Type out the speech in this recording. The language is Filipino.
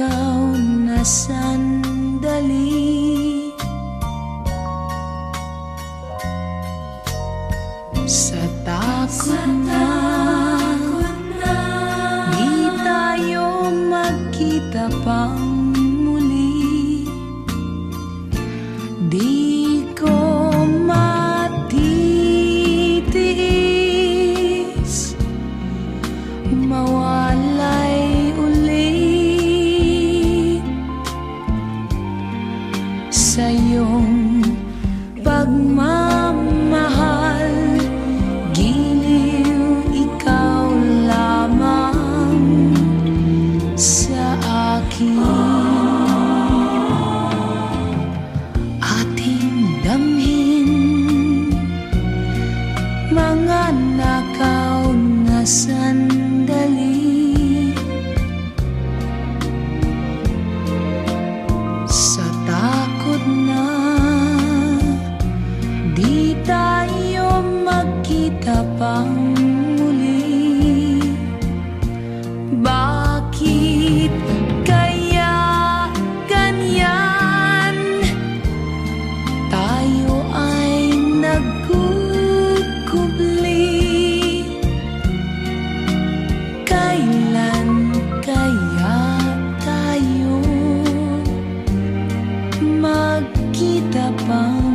ikaw na sandali. Sa takot na, na Di magkita pang muli. Di Sa iyong pagmamahal tayo magkita pa